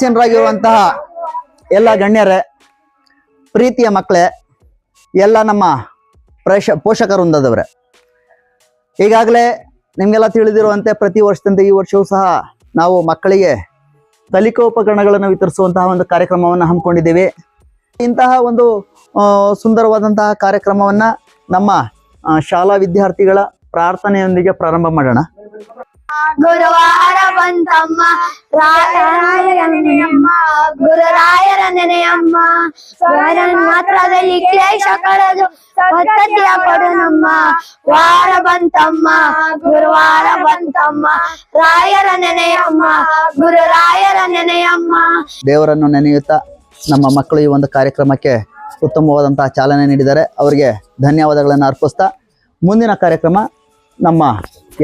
ಆಸೀನರಾಗಿರುವಂತಹ ಎಲ್ಲ ಗಣ್ಯರೇ, ಪ್ರೀತಿಯ ಮಕ್ಕಳೇ, ಎಲ್ಲ ನಮ್ಮ ಪ್ರೇಷ ಪೋಷಕರು ಈಗಾಗಲೇ ನಿಮಗೆಲ್ಲ ತಿಳಿದಿರುವಂತೆ ಪ್ರತಿ ವರ್ಷದಿಂದ ಈ ವರ್ಷವೂ ಸಹ ನಾವು ಮಕ್ಕಳಿಗೆ ಕಲಿಕೋಪಕರಣಗಳನ್ನು ವಿತರಿಸುವಂತಹ ಒಂದು ಕಾರ್ಯಕ್ರಮವನ್ನು ಹಮ್ಮಿಕೊಂಡಿದ್ದೇವೆ. ಇಂತಹ ಒಂದು ಸುಂದರವಾದಂತಹ ಕಾರ್ಯಕ್ರಮವನ್ನ ನಮ್ಮ ಶಾಲಾ ವಿದ್ಯಾರ್ಥಿಗಳ ಪ್ರಾರ್ಥನೆಯೊಂದಿಗೆ ಪ್ರಾರಂಭ ಮಾಡೋಣ. ಗುರುವಾರ ರಾಯರಾಯರ ರಾಯರ ನೆನೆಯಮ್ಮ. ಗುರುರಾಯರ ನೆನೆಯಮ್ಮ ಸ್ವರನ್ ಮಾತ್ರದಲ್ಲಿ ಕ್ಲೇಶ ಕಳೆದು ಪದ್ಧತಿಯ ಪಡನಮ್ಮ. ವಾರ ಬಂತಮ್ಮ. ಗುರುವಾರ ಬಂತಮ್ಮ. ರಾಯರ ನೆನೆಯಮ್ಮ ಗುರುರಾಯರ ನೆನೆಯಮ್ಮ ದೇವರನ್ನು ನೆನೆಯುತ್ತಾ ನಮ್ಮ ಮಕ್ಕಳು ಈ ಒಂದು ಕಾರ್ಯಕ್ರಮಕ್ಕೆ ಉತ್ತಮವಾದಂತಹ ಚಾಲನೆ ನೀಡಿದ್ದಾರೆ ಅವರಿಗೆ ಧನ್ಯವಾದಗಳನ್ನು ಅರ್ಪಿಸ್ತಾ ಮುಂದಿನ ಕಾರ್ಯಕ್ರಮ ನಮ್ಮ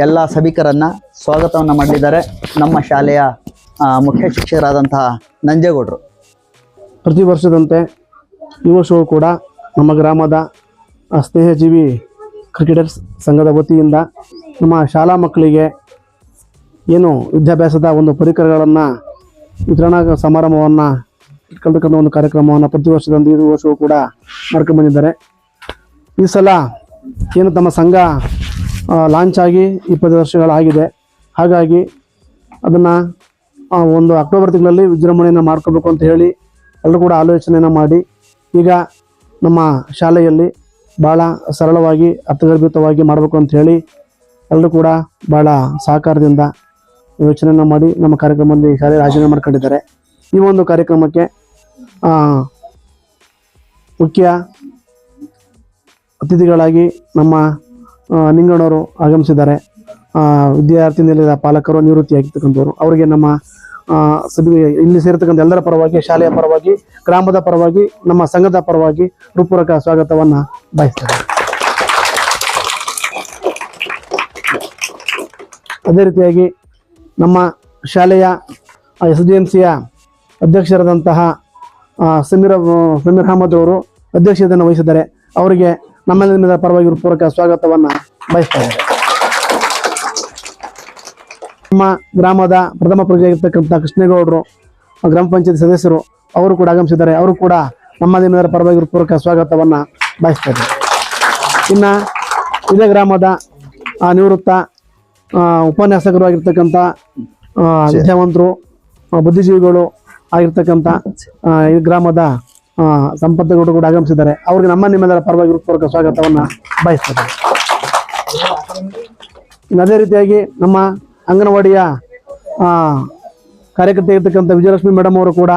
ಎಲ್ಲ ಸಭಿಕರನ್ನ ಸ್ವಾಗತವನ್ನು ಮಾಡಿದ್ದಾರೆ ನಮ್ಮ ಶಾಲೆಯ ಮುಖ್ಯ ಶಿಕ್ಷಕರಾದಂತಹ ನಂಜೇಗೌಡರು. ಪ್ರತಿ ವರ್ಷದಂತೆ ಈ ವರ್ಷವೂ ಕೂಡ ನಮ್ಮ ಗ್ರಾಮದ ಸ್ನೇಹಜೀವಿ ಕ್ರಿಕೆಟರ್ಸ್ ಸಂಘದ ವತಿಯಿಂದ ನಮ್ಮ ಶಾಲಾ ಮಕ್ಕಳಿಗೆ ಏನು ವಿದ್ಯಾಭ್ಯಾಸದ ಒಂದು ಪರಿಕರಗಳನ್ನು ವಿತರಣಾ ಸಮಾರಂಭವನ್ನು ಇಟ್ಕೊಳ್ತಕ್ಕಂಥ ಒಂದು ಕಾರ್ಯಕ್ರಮವನ್ನು ಪ್ರತಿ ವರ್ಷದಂತೆ ಈ ವರ್ಷವೂ ಕೂಡ ಮಾಡ್ಕೊಂಡು ಬಂದಿದ್ದಾರೆ. ಈ ಸಲ ಏನು ತಮ್ಮ ಸಂಘ ಲಾಂಚ್ ಆಗಿ ಇಪ್ಪತ್ತು ವರ್ಷಗಳಾಗಿದೆ. ಹಾಗಾಗಿ ಅದನ್ನು ಒಂದು ಅಕ್ಟೋಬರ್ ತಿಂಗಳಲ್ಲಿ ವಿಜೃಂಭಣೆಯನ್ನು ಮಾಡ್ಕೋಬೇಕು ಅಂತ ಹೇಳಿ ಎಲ್ಲರೂ ಕೂಡ ಆಲೋಚನೆಯನ್ನು ಮಾಡಿ. ಈಗ ನಮ್ಮ ಶಾಲೆಯಲ್ಲಿ ಭಾಳ ಸರಳವಾಗಿ, ಅರ್ಥಗರ್ಭಿತವಾಗಿ ಮಾಡಬೇಕು ಅಂತ ಹೇಳಿ ಎಲ್ಲರೂ ಕೂಡ ಭಾಳ ಸಹಕಾರದಿಂದ ಯೋಚನೆಯನ್ನು ಮಾಡಿ ನಮ್ಮ ಕಾರ್ಯಕ್ರಮದಲ್ಲಿ ಶಾಲೆ ಆಯೋಜನೆ ಮಾಡ್ಕೊಂಡಿದ್ದಾರೆ. ಈ ಒಂದು ಕಾರ್ಯಕ್ರಮಕ್ಕೆ ಮುಖ್ಯ ಅತಿಥಿಗಳಾಗಿ ನಮ್ಮ ನಿಂಗಣ್ಣವರು ಆಗಮಿಸಿದ್ದಾರೆ. ವಿದ್ಯಾರ್ಥಿ ನಿಲಯದ ಪಾಲಕರು ನಿವೃತ್ತಿಯಾಗಿರ್ತಕ್ಕಂಥವ್ರು. ಅವರಿಗೆ ನಮ್ಮ ಸಭೆ ಇಲ್ಲಿ ಸೇರ್ತಕ್ಕಂಥ ಎಲ್ಲರ ಪರವಾಗಿ, ಶಾಲೆಯ ಪರವಾಗಿ, ಗ್ರಾಮದ ಪರವಾಗಿ, ನಮ್ಮ ಸಂಘದ ಪರವಾಗಿ ಹೃತ್ಪೂರ್ವಕ ಸ್ವಾಗತವನ್ನ ಬಯಸ್ತಾರೆ ಅದೇ ರೀತಿಯಾಗಿ ನಮ್ಮ ಶಾಲೆಯ ಎಸ್ ಡಿ ಎಂ ಸಿಯ ಅಧ್ಯಕ್ಷರಾದಂತಹ ಸಮೀರ ಸಮೀರ್ ಅಹಮದ್ ಅವರು ಅಧ್ಯಕ್ಷತೆಯನ್ನು ವಹಿಸಿದ್ದಾರೆ. ಅವರಿಗೆ ನಮ್ಮೆಲ್ಲರ ಪರವಾಗಿ ಪೂರ್ವಕ ಸ್ವಾಗತವನ್ನ ಬಯಸ್ತಾ ನಮ್ಮ ಗ್ರಾಮದ ಪ್ರಥಮ ಪ್ರಜೆಯಾಗಿರ್ತಕ್ಕಂಥ ಕೃಷ್ಣೇಗೌಡರು ಗ್ರಾಮ ಪಂಚಾಯತ್ ಸದಸ್ಯರು, ಅವರು ಕೂಡ ಆಗಮಿಸಿದ್ದಾರೆ. ಅವರು ಕೂಡ ನಮ್ಮ ದಿನದ ಪರವಾಗಿ ಪೂರ್ವಕ ಸ್ವಾಗತವನ್ನ ಬಯಸ್ತಾ ಇದ್ದಾರೆ ಇನ್ನ ಇದೇ ಗ್ರಾಮದ ನಿವೃತ್ತ ಉಪನ್ಯಾಸಕರು ಆಗಿರ್ತಕ್ಕಂಥ ವಿದ್ಯಾವಂತರು ಬುದ್ಧಿಜೀವಿಗಳು ಆಗಿರ್ತಕ್ಕಂಥ ಈ ಗ್ರಾಮದ ಆ, ಸಂಪತ್ತುಗಳು ಕೂಡ ಆಗಮಿಸಿದ್ದಾರೆ. ಅವ್ರಿಗೆ ನಮ್ಮ ನಿಮ್ಮೆಲ್ಲರ ಪರವಾಗಿ ಹೃತ್ಪೂರ್ವಕ ಸ್ವಾಗತವನ್ನ ಬಯಸ್ತಾರೆ. ಅದೇ ರೀತಿಯಾಗಿ ನಮ್ಮ ಅಂಗನವಾಡಿಯ ಕಾರ್ಯಕರ್ತೆ ಇರ್ತಕ್ಕಂಥ ವಿಜಯಲಕ್ಷ್ಮಿ ಮೇಡಮ್ ಅವರು ಕೂಡ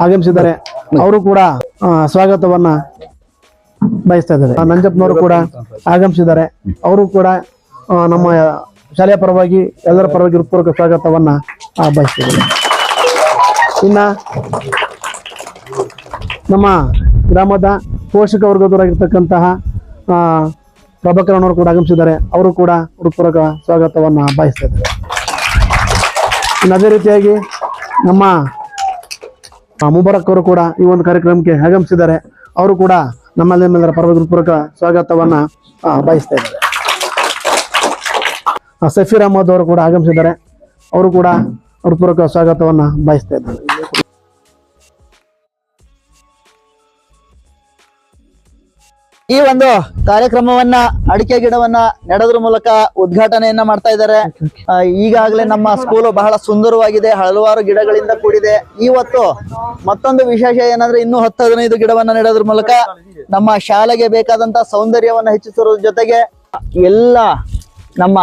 ಆಗಮಿಸಿದ್ದಾರೆ. ಅವರು ಕೂಡ ಸ್ವಾಗತವನ್ನ ಬಯಸ್ತಾ ಇದ್ದಾರೆ. ನಂಜಪ್ಪನವರು ಕೂಡ ಆಗಮಿಸಿದ್ದಾರೆ. ಅವರು ಕೂಡ ನಮ್ಮ ಶಾಲೆಯ ಪರವಾಗಿ ಎಲ್ಲರ ಪರವಾಗಿ ಹೃತ್ಪೂರ್ವಕ ಸ್ವಾಗತವನ್ನ ಬಯಸ್ತಿದ್ದಾರೆ ಇನ್ನ ನಮ್ಮ ಗ್ರಾಮದ ಪೋಷಕ ವರ್ಗದವರಾಗಿರ್ತಕ್ಕಂತಹ ಪ್ರಭಾಕರನ್ ಕೂಡ ಆಗಮಿಸಿದ್ದಾರೆ. ಅವರು ಕೂಡ ಹೃತ್ಪೂರ್ವಕ ಸ್ವಾಗತವನ್ನು ಬಯಸ್ತಾ ಅದೇ ರೀತಿಯಾಗಿ ನಮ್ಮ ಮುಬಾರಕ್ ಅವರು ಕೂಡ ಈ ಒಂದು ಕಾರ್ಯಕ್ರಮಕ್ಕೆ ಆಗಮಿಸಿದ್ದಾರೆ. ಅವರು ಕೂಡ ನಮ್ಮಲ್ಲಿ ಪರವಾಗಿ ಹೃತ್ಪೂರ್ವಕ ಸ್ವಾಗತವನ್ನ ಬಯಸ್ತಾ ಇದ್ದಾರೆ. ಸಫೀರ್ ಅಹಮದ್ ಅವರು ಕೂಡ ಆಗಮಿಸಿದ್ದಾರೆ. ಅವರು ಕೂಡ ಹೃತ್ಪೂರ್ವಕ ಸ್ವಾಗತವನ್ನ ಬಯಸ್ತಾ ಇದ್ದಾರೆ. ಈ ಒಂದು ಕಾರ್ಯಕ್ರಮವನ್ನ ಅಡಿಕೆ ಗಿಡವನ್ನ ನೆಡೋದ್ರ ಮೂಲಕ ಉದ್ಘಾಟನೆಯನ್ನ ಮಾಡ್ತಾ ಇದ್ದಾರೆ. ಈಗಾಗಲೇ ನಮ್ಮ ಸ್ಕೂಲು ಬಹಳ ಸುಂದರವಾಗಿದೆ ಹಲವಾರು ಗಿಡಗಳಿಂದ ಕೂಡಿದೆ. ಇವತ್ತು ಮತ್ತೊಂದು ವಿಶೇಷ ಏನಂದ್ರೆ ಇನ್ನೂ ಹತ್ತು ಹದಿನೈದು ಗಿಡವನ್ನ ನೆಡೋದ್ರ ಮೂಲಕ ನಮ್ಮ ಶಾಲೆಗೆ ಬೇಕಾದಂತ ಸೌಂದರ್ಯವನ್ನ ಹೆಚ್ಚಿಸುವುದ್ರ ಜೊತೆಗೆ ಎಲ್ಲ ನಮ್ಮ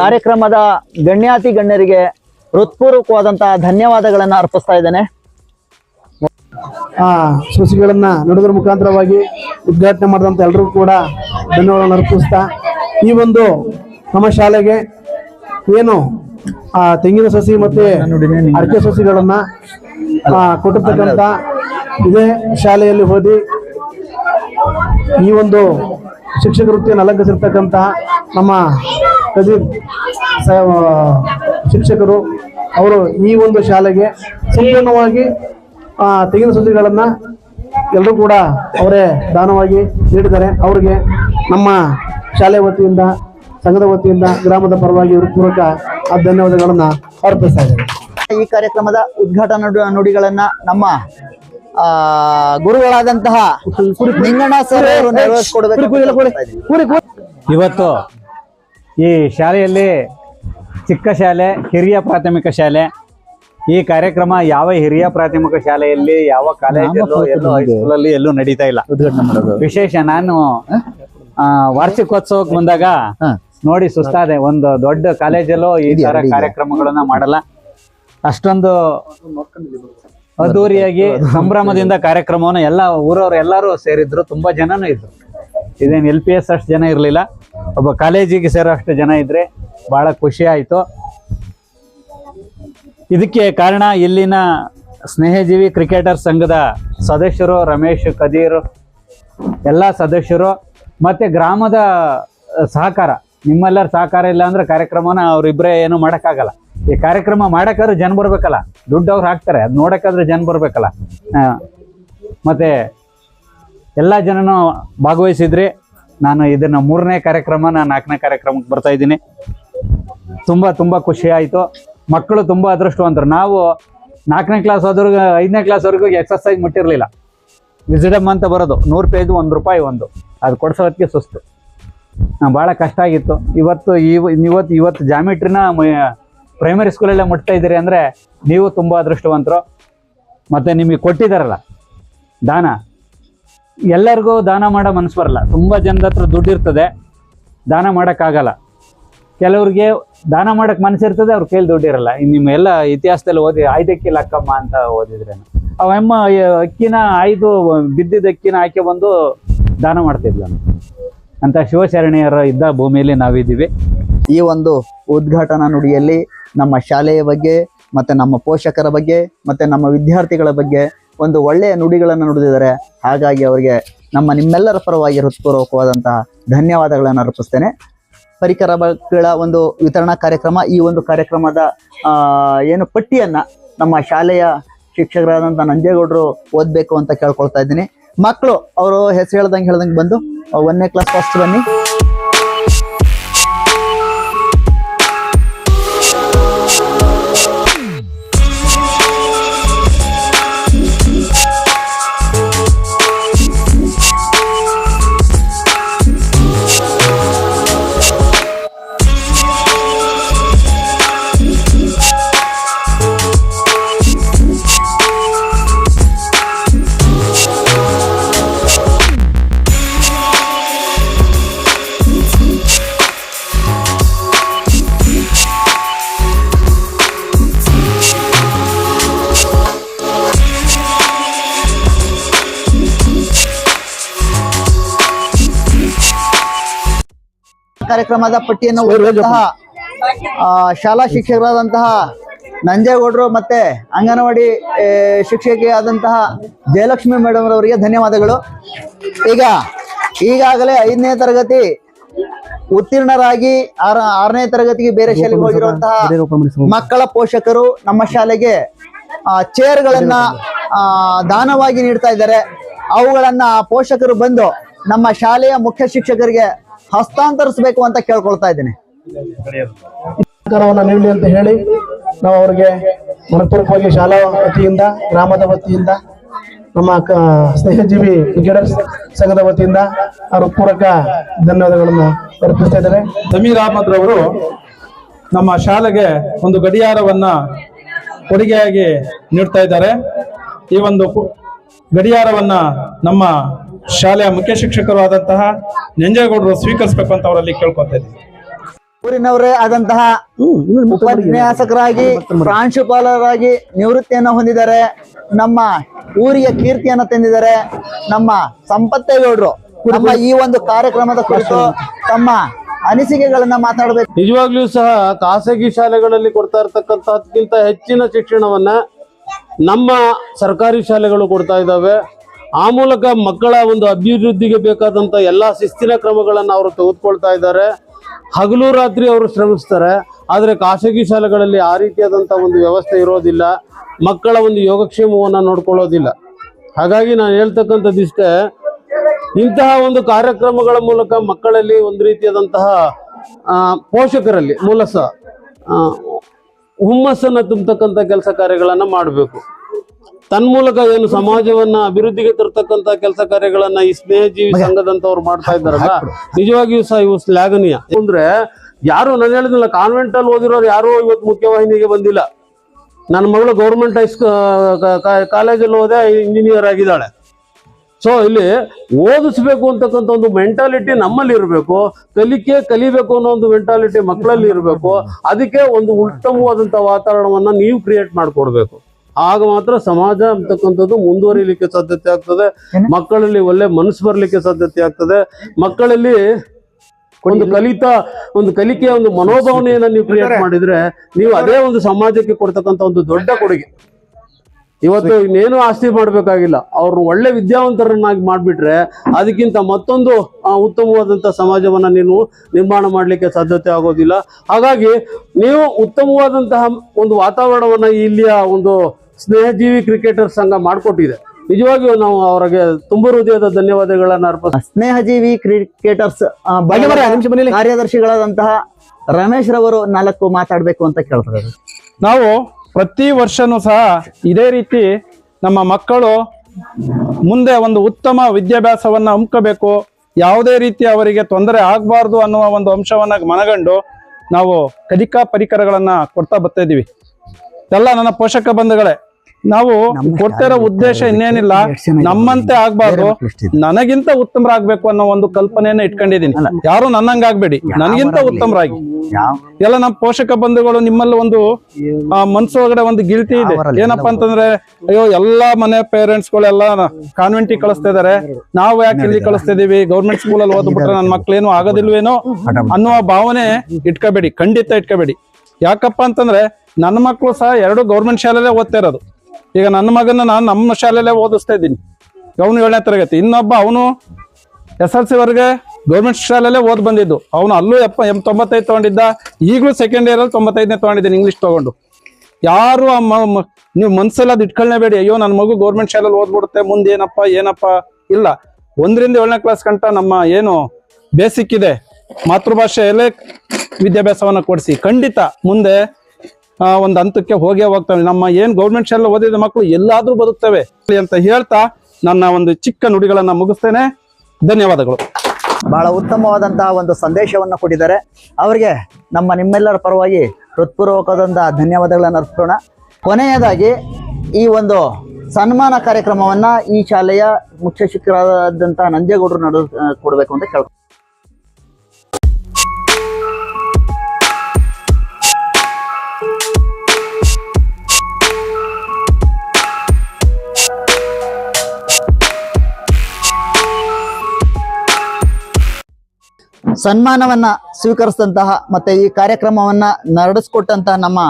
ಕಾರ್ಯಕ್ರಮದ ಗಣ್ಯಾತಿ ಗಣ್ಯರಿಗೆ ಹೃತ್ಪೂರ್ವಕವಾದಂತಹ ಧನ್ಯವಾದಗಳನ್ನ ಅರ್ಪಿಸ್ತಾ ಇದ್ದೇನೆ. ಆ ಸಸಿಗಳನ್ನ ನಡೆದ್ರ ಮುಖಾಂತರವಾಗಿ ಉದ್ಘಾಟನೆ ಮಾಡಿದಂತ ಎಲ್ಲರೂ ಕೂಡ ಧನ್ಯವಾದಗಳನ್ನು ಅರ್ಪಿಸ್ತಾ ಈ ಒಂದು ನಮ್ಮ ಶಾಲೆಗೆ ಏನು ಆ ತೆಂಗಿನ ಸಸಿ ಮತ್ತೆ ಅಡಿಕೆ ಸಸಿಗಳನ್ನ ಆ, ಕೊಟ್ಟಿರ್ತಕ್ಕಂಥ ಇದೇ ಶಾಲೆಯಲ್ಲಿ ಓದಿ ಈ ಒಂದು ಶಿಕ್ಷಕ ವೃತ್ತಿಯನ್ನು ಅಲಂಕರಿಸಿರ್ತಕ್ಕಂತಹ ನಮ್ಮ ಕಜೀರ್ ಶಿಕ್ಷಕರು ಅವರು ಈ ಒಂದು ಶಾಲೆಗೆ ಸಂಪೂರ್ಣವಾಗಿ ತೆಂಗಿನ ಸಸಿಗಳನ್ನ ಎಲ್ಲರೂ ಕೂಡ ಅವರೇ ದಾನವಾಗಿ ನೀಡಿದ್ದಾರೆ. ಅವರಿಗೆ ನಮ್ಮ ಶಾಲೆ ವತಿಯಿಂದ ಸಂಘದ ವತಿಯಿಂದ ಗ್ರಾಮದ ಪರವಾಗಿ ಪೂರ್ವಕ ಆ ಧನ್ಯವಾದಗಳನ್ನ ಅರ್ಪಿಸ್ತಾ ಇದ್ದಾರೆ ಈ ಕಾರ್ಯಕ್ರಮದ ಉದ್ಘಾಟನಾ ನುಡಿ- ನುಡಿಗಳನ್ನ ನಮ್ಮ ಆ ಗುರುಗಳಾದಂತಹ ನಿಂಗಣ್ಣ ಸರ್ ನೆರವೇರಿಸಿಕೊಡ್ಬೇಕು ಇವತ್ತು ಈ ಶಾಲೆಯಲ್ಲಿ ಚಿಕ್ಕ ಶಾಲೆ ಹಿರಿಯ ಪ್ರಾಥಮಿಕ ಶಾಲೆ ಈ ಕಾರ್ಯಕ್ರಮ ಯಾವ ಹಿರಿಯ ಪ್ರಾಥಮಿಕ ಶಾಲೆಯಲ್ಲಿ ಯಾವ ಕಾಲೇಜಲ್ಲಿ ಎಲ್ಲೂ ನಡೀತಾ ಇಲ್ಲ. ಉದ್ಘಾಟನೆ ಮಾಡೋದು. ವಿಶೇಷ ನಾನು ಆ, ವಾರ್ಷಿಕೋತ್ಸವಕ್ಕೆ ಬಂದಾಗ ನೋಡಿ ಸುಸ್ತಾದೆ ಒಂದು ದೊಡ್ಡ ಕಾಲೇಜಲ್ಲೂ ಈ ತರ? ಕಾರ್ಯಕ್ರಮಗಳನ್ನ ಮಾಡಲ್ಲ. ಅಷ್ಟೊಂದು ಅದ್ದೂರಿಯಾಗಿ ಸಂಭ್ರಮದಿಂದ ಕಾರ್ಯಕ್ರಮವನ್ನು ಎಲ್ಲ ಊರವ್ರು ಎಲ್ಲರೂ ಸೇರಿದ್ರು ತುಂಬಾ ಜನನೂ ಇದ್ರು. ಇದೇನು ಎಲ್ ಪಿ ಎಸ್ ಅಷ್ಟು ಜನ ಇರಲಿಲ್ಲ. ಒಬ್ಬ ಕಾಲೇಜಿಗೆ ಸೇರೋ ಅಷ್ಟು ಜನ ಇದ್ರೆ ಬಹಳ ಖುಷಿ ಆಯ್ತು. ಇದಕ್ಕೆ ಕಾರಣ ಇಲ್ಲಿನ ಸ್ನೇಹಜೀವಿ ಕ್ರಿಕೆಟರ್ ಸಂಘದ ಸದಸ್ಯರು ರಮೇಶ್, ಕದೀರ್, ಎಲ್ಲ ಸದಸ್ಯರು ಮತ್ತು ಗ್ರಾಮದ ಸಹಕಾರ. ನಿಮ್ಮೆಲ್ಲರ ಸಹಕಾರ ಇಲ್ಲ ಅಂದರೆ ಕಾರ್ಯಕ್ರಮನ ಅವರಿಬ್ಬರೇ ಏನು ಮಾಡೋಕ್ಕಾಗಲ್ಲ. ಈ ಕಾರ್ಯಕ್ರಮ ಮಾಡೋಕ್ಕಾದ್ರೆ ಜನ ಬರಬೇಕಲ್ಲ. ದುಡ್ಡು ಅವ್ರು ಹಾಕ್ತಾರೆ. ಅದು ನೋಡೋಕ್ಕಾದ್ರೆ ಜನ ಬರಬೇಕಲ್ಲ. ಮತ್ತು ಎಲ್ಲ ಜನನೂ ಭಾಗವಹಿಸಿದ್ರಿ. ನಾನು ಇದನ್ನು ಮೂರನೇ ಕಾರ್ಯಕ್ರಮ ನಾನು ನಾಲ್ಕನೇ ಕಾರ್ಯಕ್ರಮಕ್ಕೆ ಬರ್ತಾಯಿದ್ದೀನಿ ತುಂಬ ತುಂಬ ಖುಷಿ ಆಯಿತು. ಮಕ್ಕಳು ತುಂಬ ಅದೃಷ್ಟವಂತರು. ನಾವು ನಾಲ್ಕನೇ ಕ್ಲಾಸ್ ಆದ್ರೂ ಐದನೇ ಕ್ಲಾಸ್ವರೆಗೂ ಎಕ್ಸರ್ಸೈಸ್ ಮುಟ್ಟಿರಲಿಲ್ಲ. ವಿಸಿಡಮ್ ಅಂತ ಬರೋದು, ನೂರು ಪೇಜ್ ಒಂದು ರೂಪಾಯಿ ಒಂದು. ಅದು ಕೊಡ್ಸೋದಕ್ಕೆ ಸುಸ್ತು. ಭಾಳ ಕಷ್ಟ ಆಗಿತ್ತು. ಇವತ್ತು ಇವ ಇವತ್ತು ಇವತ್ತು ಜಾಮಿಟ್ರಿನ ಪ್ರೈಮರಿ ಸ್ಕೂಲಲ್ಲೇ ಮುಟ್ತಾ ಇದ್ದೀರಿ ಅಂದರೆ ನೀವು ತುಂಬ ಅದೃಷ್ಟವಂತರು. ಮತ್ತು ನಿಮಗೆ ಕೊಟ್ಟಿದ್ದಾರಲ್ಲ, ದಾನ. ಎಲ್ಲರಿಗೂ ದಾನ ಮಾಡೋ ಮನಸ್ಸು ಬರಲ್ಲ. ತುಂಬ ಜನದ ಹತ್ರ ದುಡ್ಡು ಇರ್ತದೆ, ದಾನ ಮಾಡೋಕ್ಕಾಗಲ್ಲ. ಕೆಲವ್ರಿಗೆ ದಾನ ಮಾಡಕ್ ಮನಸ್ಸಿರ್ತದೆ ಅವ್ರ ಕೈಲಿ ದುಡ್ಡಿರಲ್ಲ ನಿಮ್ಮ ಎಲ್ಲ ಇತಿಹಾಸದಲ್ಲಿ ಓದಿ ಆಯ್ದಕ್ಕಿ ಲಕ್ಕಮ್ಮ ಅಂತ ಓದಿದ್ರೇನು? ಅವಮ್ಮ ಅಕ್ಕಿನ ಆಯ್ದು ಬಿದ್ದಿದ್ದ ಅಕ್ಕಿನ ಆಯ್ಕೆ ಬಂದು ದಾನ ಮಾಡ್ತಿದ್ಲು ಅಂತ ಶಿವಶರಣೆಯರ ಇದ್ದ ಭೂಮಿಯಲ್ಲಿ ನಾವಿದ್ದೀವಿ. ಈ ಒಂದು ಉದ್ಘಾಟನಾ ನುಡಿಯಲ್ಲಿ ನಮ್ಮ ಶಾಲೆಯ ಬಗ್ಗೆ, ಮತ್ತೆ ನಮ್ಮ ಪೋಷಕರ ಬಗ್ಗೆ, ಮತ್ತೆ ನಮ್ಮ ವಿದ್ಯಾರ್ಥಿಗಳ ಬಗ್ಗೆ ಒಂದು ಒಳ್ಳೆಯ ನುಡಿಗಳನ್ನು ನುಡಿದಿದ್ದಾರೆ. ಹಾಗಾಗಿ ಅವರಿಗೆ ನಮ್ಮ ನಿಮ್ಮೆಲ್ಲರ ಪರವಾಗಿ ಹೃತ್ಪೂರ್ವಕವಾದಂತಹ ಧನ್ಯವಾದಗಳನ್ನು ಅರ್ಪಿಸ್ತೇನೆ. ಪರಿಕರಗಳ ಒಂದು ವಿತರಣಾ ಕಾರ್ಯಕ್ರಮ, ಈ ಒಂದು ಕಾರ್ಯಕ್ರಮದ ಏನು ಪಟ್ಟಿಯನ್ನ ನಮ್ಮ ಶಾಲೆಯ ಶಿಕ್ಷಕರಾದಂಥ ನಂಜೇಗೌಡರು ಓದಬೇಕು ಅಂತ ಕೇಳ್ಕೊಳ್ತಾ ಇದ್ದೀನಿ. ಮಕ್ಕಳು ಅವರು ಹೆಸರು ಹೇಳ್ದಂಗೆ ಹೇಳ್ದಂಗೆ ಬಂದು, ಒಂದನೇ ಕ್ಲಾಸ್ ಫಸ್ಟ್ ಬನ್ನಿ. ಕಾರ್ಯಕ್ರಮದ ಪಟ್ಟಿಯನ್ನು ಆ, ಶಾಲಾ ಶಿಕ್ಷಕರಾದಂತಹ ನಂಜೇಗೌಡರು ಮತ್ತೆ ಅಂಗನವಾಡಿ ಶಿಕ್ಷಕಿಯಾದಂತಹ ಜಯಲಕ್ಷ್ಮಿ ಮೇಡಮ್ ಅವರಿಗೆ ಧನ್ಯವಾದಗಳು. ಈಗ ಈಗಾಗಲೇ ಐದನೇ ತರಗತಿ ಉತ್ತೀರ್ಣರಾಗಿ ಆರ ಆರನೇ ತರಗತಿಗೆ ಬೇರೆ ಶಾಲೆಗೆ ಹೋಗಿರುವಂತಹ ಮಕ್ಕಳ ಪೋಷಕರು ನಮ್ಮ ಶಾಲೆಗೆ ಆ, ಚೇರ್ಗಳನ್ನ ಆ, ದಾನವಾಗಿ ನೀಡ್ತಾ ಇದ್ದಾರೆ. ಅವುಗಳನ್ನ ಪೋಷಕರು ಬಂದು ನಮ್ಮ ಶಾಲೆಯ ಮುಖ್ಯ ಶಿಕ್ಷಕರಿಗೆ ಹಸ್ತಾಂತರಿಸಬೇಕು ಅಂತ ಕೇಳ್ಕೊಳ್ತಾ ಇದ್ದೀನಿ. ಸಹಕಾರವನ್ನು ನೀಡಲಿ ಅಂತ ಹೇಳಿ ನಾವು ಅವರಿಗೆ ಮನಪೂರ್ವಕವಾಗಿ ಶಾಲಾ ವತಿಯಿಂದ ಗ್ರಾಮದ ವತಿಯಿಂದ ನಮ್ಮ ಕ- ಸ್ನೇಹಜೀವಿ ಕ್ರಿಕೆಟರ್ಸ್ ಸಂಘದ ವತಿಯಿಂದ ಅವರು ಪೂರಕ ಧನ್ಯವಾದಗಳನ್ನು ಅರ್ಪಿಸ್ತಾ ಇದ್ದಾರೆ ಸಮೀರ್ ಅಹಮದ್ ರವರು ನಮ್ಮ ಶಾಲೆಗೆ ಒಂದು ಗಡಿಯಾರವನ್ನ ಕೊಡುಗೆಯಾಗಿ ನೀಡ್ತಾ ಇದ್ದಾರೆ. ಈ ಒಂದು ಕು- ಗಡಿಯಾರವನ್ನ ನಮ್ಮ ಶಾಲೆಯ ಮುಖ್ಯ ಶಿಕ್ಷಕರು ಆದಂತಹ ನಂಜೇಗೌಡರು ಸ್ವೀಕರಿಸಬೇಕು ಅಂತ ಅವರಲ್ಲಿ ಕೇಳ್ಕೊತಾ ಇದ್ದೀನಿ. ಊರಿನವರೇ ಆದಂತಹ ಉಪನ್ಯಾಸಕರಾಗಿ ಪ್ರಾಂಶುಪಾಲರಾಗಿ ನಿವೃತ್ತಿಯನ್ನು ಹೊಂದಿದ್ದಾರೆ. ನಮ್ಮ ಊರಿಗೆ ಕೀರ್ತಿಯನ್ನು ತಂದಿದ್ದಾರೆ. ನಮ್ಮ ಸಂಪತ್ತೇಗೌಡರು ನಮ್ಮ ಈ ಒಂದು ಕಾರ್ಯಕ್ರಮದ ಕುರಿತು ತಮ್ಮ ಅನಿಸಿಕೆಗಳನ್ನ ಮಾತಾಡಬೇಕು. ನಿಜವಾಗ್ಲೂ ಸಹ ಖಾಸಗಿ ಶಾಲೆಗಳಲ್ಲಿ ಕೊಡ್ತಾ ಇರ್ತಕ್ಕಂಥದ್ಕಿಂತ ಹೆಚ್ಚಿನ ಶಿಕ್ಷಣವನ್ನ ನಮ್ಮ ಸರ್ಕಾರಿ ಶಾಲೆಗಳು ಕೊಡ್ತಾ ಇದ್ದಾವೆ. ಆ ಮೂಲಕ ಮಕ್ಕಳ ಒಂದು ಅಭಿವೃದ್ಧಿಗೆ ಬೇಕಾದಂತ ಎಲ್ಲಾ ಶಿಸ್ತಿನ ಕ್ರಮಗಳನ್ನು ಅವರು ತೆಗೆದುಕೊಳ್ತಾ ಇದ್ದಾರೆ. ಹಗಲು ರಾತ್ರಿ ಅವರು ಶ್ರಮಿಸ್ತಾರೆ. ಆದರೆ ಖಾಸಗಿ ಶಾಲೆಗಳಲ್ಲಿ ಆ ರೀತಿಯಾದಂಥ ಒಂದು ವ್ಯವಸ್ಥೆ ಇರೋದಿಲ್ಲ. ಮಕ್ಕಳ ಒಂದು ಯೋಗಕ್ಷೇಮವನ್ನು ನೋಡ್ಕೊಳ್ಳೋದಿಲ್ಲ. ಹಾಗಾಗಿ ನಾನು ಹೇಳ್ತಕ್ಕಂಥದ್ದಿಷ್ಟೇ ಇಂತಹ ಒಂದು ಕಾರ್ಯಕ್ರಮಗಳ ಮೂಲಕ ಮಕ್ಕಳಲ್ಲಿ ಒಂದು ರೀತಿಯಾದಂತಹ ಪೋಷಕರಲ್ಲಿ ಮೂಲಸ ಹುಮ್ಮಸ್ಸನ್ನ ತುಂಬತಕ್ಕಂಥ ಕೆಲಸ ಕಾರ್ಯಗಳನ್ನು ಮಾಡಬೇಕು. ತನ್ಮೂಲಕ ಏನು ಸಮಾಜವನ್ನ ಅಭಿವೃದ್ಧಿಗೆ ತರ್ತಕ್ಕಂತ ಕೆಲಸ ಕಾರ್ಯಗಳನ್ನ ಈ ಸ್ನೇಹಜೀವಿ ಸಂಘದಂತವ್ರು ಮಾಡ್ತಾ ಇದ್ದಾರಲ್ಲ ನಿಜವಾಗಿಯೂ ಸಹ ಇವು ಶ್ಲಾಘನೀಯ. ಅಂದ್ರೆ ಯಾರು ನಾನು ಹೇಳಿದ್ನಲ್ಲ ಕಾನ್ವೆಂಟ್ ಅಲ್ಲಿ ಓದಿರೋರು ಯಾರು ಇವತ್ತು ಮುಖ್ಯವಾಹಿನಿಗೆ ಬಂದಿಲ್ಲ. ನನ್ನ ಮಗಳು ಗೌರ್ಮೆಂಟ್ ಹೈಸ್ಕೂ ಕಾಲೇಜಲ್ಲಿ ಓದೆ ಇಂಜಿನಿಯರ್ ಆಗಿದ್ದಾಳೆ. ಸೊ ಇಲ್ಲಿ ಓದಿಸ್ಬೇಕು ಅಂತಕ್ಕಂಥ ಒಂದು ಮೆಂಟಾಲಿಟಿ ನಮ್ಮಲ್ಲಿ ಇರಬೇಕು ಕಲಿಕೆ ಕಲಿಬೇಕು ಅನ್ನೋ ಒಂದು ಮೆಂಟಾಲಿಟಿ ಮಕ್ಕಳಲ್ಲಿ ಇರಬೇಕು ಅದಕ್ಕೆ ಒಂದು ಉತ್ತಮವಾದಂಥ ವಾತಾವರಣವನ್ನ ನೀವು ಕ್ರಿಯೇಟ್ ಮಾಡಿಕೊಡ್ಬೇಕು. ಆಗ ಮಾತ್ರ ಸಮಾಜ ಅಂತಕ್ಕಂಥದ್ದು ಮುಂದುವರಿಲಿಕ್ಕೆ ಸಾಧ್ಯತೆ ಆಗ್ತದೆ. ಮಕ್ಕಳಲ್ಲಿ ಒಳ್ಳೆ ಮನಸ್ಸು ಬರಲಿಕ್ಕೆ ಸಾಧ್ಯತೆ ಆಗ್ತದೆ. ಮಕ್ಕಳಲ್ಲಿ ಒಂದು ಕಲಿತಾ ಒಂದು ಕಲಿಕೆಯ ಒಂದು ಮನೋಭಾವನೆಯನ್ನ ನೀವು ಕ್ರಿಯೇಟ್ ಮಾಡಿದ್ರೆ ನೀವು ಅದೇ ಒಂದು ಸಮಾಜಕ್ಕೆ ಕೊಡ್ತಕ್ಕಂಥ ಒಂದು ದೊಡ್ಡ ಕೊಡುಗೆ. ಇವತ್ತು ಇನ್ನೇನು ಆಸ್ತಿ ಮಾಡ್ಬೇಕಾಗಿಲ್ಲ. ಅವ್ರನ್ನ ಒಳ್ಳೆ ವಿದ್ಯಾವಂತರನ್ನಾಗಿ ಮಾಡ್ಬಿಟ್ರೆ ಅದಕ್ಕಿಂತ ಮತ್ತೊಂದು ಉತ್ತಮವಾದಂತ ಸಮಾಜವನ್ನ ನೀನು ನಿರ್ಮಾಣ ಮಾಡ್ಲಿಕ್ಕೆ ಸಾಧ್ಯತೆ ಆಗೋದಿಲ್ಲ. ಹಾಗಾಗಿ ನೀವು ಉತ್ತಮವಾದಂತಹ ಒಂದು ವಾತಾವರಣವನ್ನ ಇಲ್ಲಿಯ ಒಂದು ಸ್ನೇಹಜೀವಿ ಕ್ರಿಕೆಟರ್ ಸಂಘ ಮಾಡಿಕೊಟ್ಟಿದೆ. ನಿಜವಾಗಿಯೂ ನಾವು ಅವರಿಗೆ ತುಂಬ ಹೃದಯದ ಧನ್ಯವಾದಗಳನ್ನ ಅರ್ಪ ಸ್ನೇಹಜೀವಿ ಕ್ರಿಕೆಟರ್ಸ್ ಕಾರ್ಯದರ್ಶಿಗಳಾದಂತಹ ರಮೇಶ್ ರವರು ನಾಲ್ಕು ಮಾತಾಡಬೇಕು ಅಂತ ಕೇಳ್ತಾರೆ. ನಾವು ಪ್ರತಿ ವರ್ಷನೂ ಸಹ ಇದೇ ರೀತಿ ನಮ್ಮ ಮಕ್ಕಳು ಮುಂದೆ ಒಂದು ಉತ್ತಮ ವಿದ್ಯಾಭ್ಯಾಸವನ್ನ ಹಮ್ಕಬೇಕು ಯಾವುದೇ ರೀತಿ ಅವರಿಗೆ ತೊಂದರೆ ಆಗಬಾರ್ದು ಅನ್ನುವ ಒಂದು ಅಂಶವನ್ನ ಮನಗಂಡು ನಾವು ಕಲಿಕಾ ಪರಿಕರಗಳನ್ನ ಕೊಡ್ತಾ ಬರ್ತಾ ಇದ್ದೀವಿ ಎಲ್ಲ ನನ್ನ ಪೋಷಕ ಬಂಧುಗಳೇ ನಾವು ಕೊಡ್ತಿರೋ ಉದ್ದೇಶ ಇನ್ನೇನಿಲ್ಲ. ನಮ್ಮಂತೆ ಆಗ್ಬಾರ್ದು. ನನಗಿಂತ ಉತ್ತಮರಾಗ್ಬೇಕು ಅನ್ನೋ ಒಂದು ಕಲ್ಪನೆಯನ್ನ ಇಟ್ಕೊಂಡಿದೀನಿ ಯಾರು ನನ್ನಂಗ ಆಗ್ಬೇಡಿ ನನಗಿಂತ ಉತ್ತಮರಾಗಿ. ಎಲ್ಲ ನಮ್ಮ ಪೋಷಕ ಬಂಧುಗಳು ನಿಮ್ಮಲ್ಲಿ ಒಂದು ಆ, ಮನ್ಸು ಒಳಗಡೆ ಒಂದು ಗಿಲ್ಟಿ ಇದೆ. ಏನಪ್ಪಾ ಅಂತಂದ್ರೆ ಅಯ್ಯೋ ಎಲ್ಲಾ ಮನೆ ಪೇರೆಂಟ್ಸ್ ಗಳೆಲ್ಲ ಕಾನ್ವೆಂಟಿಗೆ ಕಳಿಸ್ತಾ ಇದಾರೆ. ನಾವು ಯಾಕೆ ಇಲ್ಲಿ ಕಳಿಸ್ತಾ ಇದೀವಿ? ಗೌರ್ಮೆಂಟ್ ಸ್ಕೂಲ್ ಅಲ್ಲಿ ಓದ್ಬಿಟ್ರೆ ನನ್ನ ಮಕ್ಳೇನು ಆಗೋದಿಲ್ವೇನೋ ಅನ್ನುವ ಭಾವನೆ ಇಟ್ಕೋಬೇಡಿ. ಖಂಡಿತ ಇಟ್ಕೋಬೇಡಿ. ಯಾಕಪ್ಪ ಅಂತಂದ್ರೆ ನನ್ನ ಮಕ್ಕಳು ಸಹ ಎರಡು ಗೌರ್ಮೆಂಟ್ ಶಾಲೆಲ್ಲೇ ಓದ್ತಾ ಇರೋದು. ಈಗ ನನ್ನ ಮಗನ ನಾನು ನಮ್ಮ ಶಾಲೆಯಲ್ಲೇ ಓದಿಸ್ತಾ ಇದ್ದೀನಿ. ಅವನು ಏಳನೇ ತರಗತಿ. ಇನ್ನೊಬ್ಬ ಅವನು ಎಸ್ ಎಲ್ ಸಿ ವರೆಗೆ ಗೌರ್ಮೆಂಟ್ ಶಾಲೆಲ್ಲೇ ಓದ್ ಬಂದಿದ್ದು. ಅವನು ಅಲ್ಲೂ ಎಪ್ಪ, ಎಂ ತೊಂಬತ್ತೈದು ತಗೊಂಡಿದ್ದ. ಈಗಲೂ ಸೆಕೆಂಡ್ ಇಯರ್ ಅಲ್ಲಿ ತೊಂಬತ್ತೈದನೇ ತೊಗೊಂಡಿದ್ದೀನಿ ಇಂಗ್ಲೀಷ್ ತೊಗೊಂಡು. ಯಾರು ನೀವು ಮನ್ಸಲ್ಲಿ ಅದು ಇಟ್ಕೊಳ್ಲೇಬೇಡಿ. ಅಯ್ಯೋ, ನನ್ನ ಮಗು ಗೌರ್ಮೆಂಟ್ ಶಾಲೆಯಲ್ಲಿ ಓದ್ಬಿಡುತ್ತೆ, ಮುಂದೆ ಏನಪ್ಪ ಏನಪ್ಪ? ಇಲ್ಲ. ಒಂದರಿಂದ ಏಳನೇ ಕ್ಲಾಸ್ ಕಂಟ ನಮ್ಮ ಏನು ಬೇಸಿಕ್ ಇದೆ. ಮಾತೃಭಾಷೆಯಲ್ಲೇ ವಿದ್ಯಾಭ್ಯಾಸವನ್ನು ಕೊಡಿಸಿ. ಖಂಡಿತ ಮುಂದೆ ಒಂದು ಹಂತಕ್ಕೆ ಹೋಗೇ ಹೋಗ್ತವೆ ನಮ್ಮ ಏನು ಗೌರ್ಮೆಂಟ್ ಶಾಲೆ ಓದಿದ ಮಕ್ಕಳು ಎಲ್ಲಾದರೂ ಬದುಕ್ತವೆ ಅಂತ ಹೇಳ್ತಾ ನನ್ನ ಒಂದು ಚಿಕ್ಕ ನುಡಿಗಳನ್ನು ಮುಗಿಸ್ತೇನೆ. ಧನ್ಯವಾದಗಳು. ಬಹಳ ಉತ್ತಮವಾದಂತಹ ಒಂದು ಸಂದೇಶವನ್ನು ಕೊಟ್ಟಿದ್ದಾರೆ. ಅವರಿಗೆ ನಮ್ಮ ನಿಮ್ಮೆಲ್ಲರ ಪರವಾಗಿ ಹೃತ್ಪೂರ್ವಕದಂತಹ ಧನ್ಯವಾದಗಳನ್ನು ಅರ್ಪಿಸೋಣ. ಕೊನೆಯದಾಗಿ ಈ ಒಂದು ಸನ್ಮಾನ ಕಾರ್ಯಕ್ರಮವನ್ನು ಈ ಶಾಲೆಯ ಮುಖ್ಯ ಶಿಕ್ಷಕರಾದಂತಹ ನಂಜೇಗೌಡರು ನಡು ಕೊಡಬೇಕು ಅಂತ ಕೇಳ್ತಾರೆ ಸನ್ಮಾನವನ್ನ ಸ್ವೀಕರಿಸಿದಂತಹ ಮತ್ತೆ ಈ ಕಾರ್ಯಕ್ರಮವನ್ನ ನಡೆಸಿಕೊಟ್ಟಂತಹ ನಮ್ಮ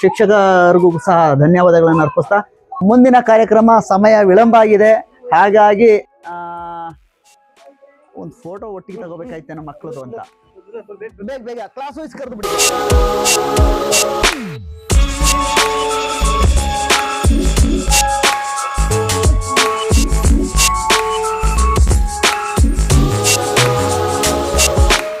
ಶಿಕ್ಷಕರಿಗೂ ಸಹ ಧನ್ಯವಾದಗಳನ್ನು ಅರ್ಪಿಸ್ತಾ, ಮುಂದಿನ ಕಾರ್ಯಕ್ರಮ ಸಮಯ ವಿಳಂಬ ಆಗಿದೆ. ಹಾಗಾಗಿ ಒಂದು ಫೋಟೋ ಒಟ್ಟಿಗೆ ತಗೋಬೇಕಾಯ್ತು ನಮ್ಮ ಮಕ್ಕಳದು ಅಂತ ಕ್ಲಾಸ್ ವೈಸ್ ಕರೆದು ಬಿಡಿ.